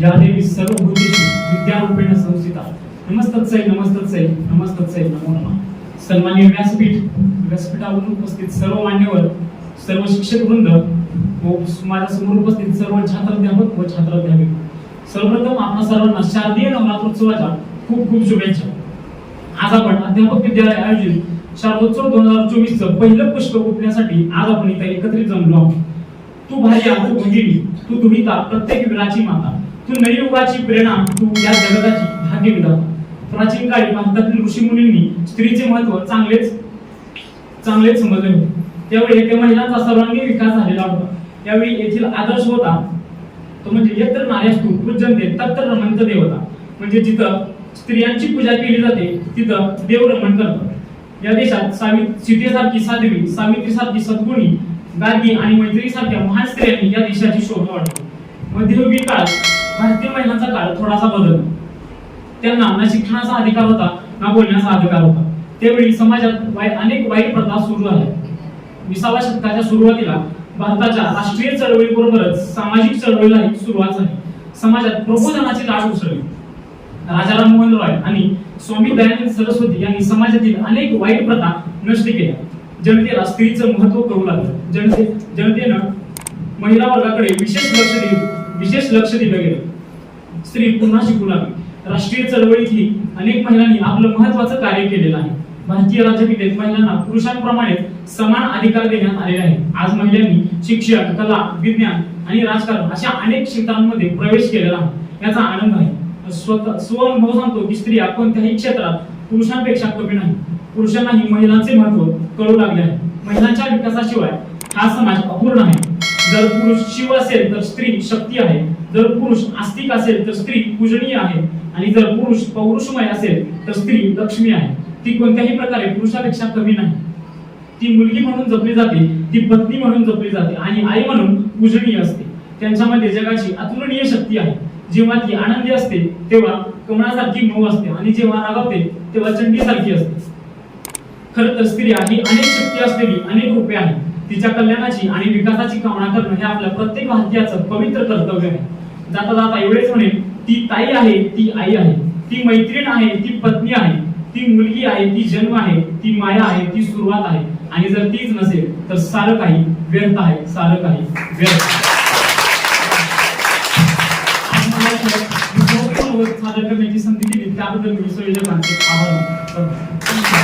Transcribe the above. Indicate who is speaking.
Speaker 1: या देवी सर्व भूतेषु विद्यारूपेण संस्थिता नमस्तत्सै नमस्तत्सै नमस्तत्सै नमो नमः. सन्मान्य व्यासपीठ व्यासपीठावरून उपस्थित सर्व मान्यवर सर्व शिक्षक वृंद व माझ्यासमोर उपस्थित सर्व छात्राध्यापक व छात्राध्यापिका. सर्वप्रथम आपल्या सर्वांना शारदीय नवरात्रोत्सवाच्या खूप खूप शुभेच्छा. आज आपण अध्यापक विद्यालय आयोजित शारदोत्सव दोन हजार चोवीस चं पहिलं पुष्प गुंफण्यासाठी आज आपण इथे एकत्रित जमलो आहोत. तू भार्या तू भगिनी तू दुहिता प्रत्येक वीराची माता. तू नवयुगाची प्रेरणा तू या जगताची भाग्य विधाता प्राचीन काळी भारतातील ऋषी मुलींनी स्त्रीचे महत्त्व चांगलेच चांगलेच समजले होते. त्यावेळी येथे महिलांचा सर्वांगीण विकास झालेला होता. त्यावेळी येथील आदर्श होता. तो म्हणजे यत्र नार्यास्तु पूजनते तत्र रमंत देवता म्हणजे जिथं स्त्रियांची पूजा केली जाते तिथं देव रमण करतात. या देशात सावि सीतेसारखी साध्वी सावित्रीसारखी सद्गुणी गार्गी आणि मैत्रीसारख्या महान स्त्रियांनी या देशाची शोभा वाढली मध्ययुगीन काळात भारतीय महिलांचा काळ थोडासा बदल त्यांना ना शिक्षणाचा अधिकार होता ना बोलण्याचा अधिकार होता. त्यावेळी समाजात वाई अनेक वाईट प्रथा सुरू झाल्या. विसाव्या शतकाच्या सुरुवातीला भारताच्या राष्ट्रीय चळवळीबरोबरच सामाजिक चळवळीलाही सुरुवात झाली. समाजात प्रबोधनाची लाट उसळली. राजा राममोहन रॉय आणि स्वामी दयानंद सरस्वती यांनी समाजातील अनेक वाईट प्रथा नष्ट केल्या. जनतेला स्त्रीचं महत्त्व कळू लागलं जनते जनतेनं महिला वर्गाकडे विशेष लक्ष दिले विशेष लक्ष दिलं गेलं. स्त्री पुन्हा शिकू लागली. राष्ट्रीय चळवळीतही अनेक महिलांनी आपलं महत्वाचं कार्य केलेलं आहे. भारतीय राज्यघटनेत महिलांना पुरुषांप्रमाणे समान अधिकार देण्यात आलेले आहे आज महिलांनी शिक्षण कला विज्ञान आणि राजकारण अशा अनेक क्षेत्रांमध्ये प्रवेश केलेला आहे. याचा आनंद आहे. स्वतः स्वअनुभव सांगतो की स्त्रिया कोणत्याही क्षेत्रात पुरुषांपेक्षा कमी नाही. पुरुषांनाही महिलांचे महत्त्व कळू लागले आहे. महिलांच्या विकासाशिवाय हा समाज अपूर्ण आहे. जर पुरुष शिव असेल तर स्त्री शक्ती आहे. जर पुरुष आस्तिक असेल तर स्त्री पूजनीय आहे. आणि जर पुरुष पौरुषमय असेल तर स्त्री लक्ष्मी आहे. ती कोणत्याही प्रकारे पुरुषापेक्षा कमी नाही. ती मुलगी म्हणून जपली जाते ती पत्नी म्हणून जपली जाते आणि आई म्हणून पूजनीय असते. त्यांच्यामध्ये जगाची अतुलनीय शक्ती आहे. जेव्हा ती आनंदी असते तेव्हा कमळासारखी मऊ असते आणि जेव्हा रागावते तेव्हा चंडीसारखी असते. खर तर स्त्रिया ही अनेक शक्ती असलेली अनेक रूपे आहेत. तिच्या कल्याणाची आणि विकासाची कामना करणं हे आपल्या प्रत्येक भारतीयाचं पवित्र कर्तव्य आहे. जाता जाता एवढेच म्हणेल ती ताई आहे ती आई आहे. ती मैत्रीण आहे ती पत्नी आहे. ती मुलगी आहे ती जन्म आहे ती माया आहे ती सुरुवात आहे. आणि जर तीच नसेल तर सारं काही व्यर्थ आहे सारं काही व्यर्थ मला सादर करण्याची संधी दिली. त्याबद्दल मी संयोजकांचे आभार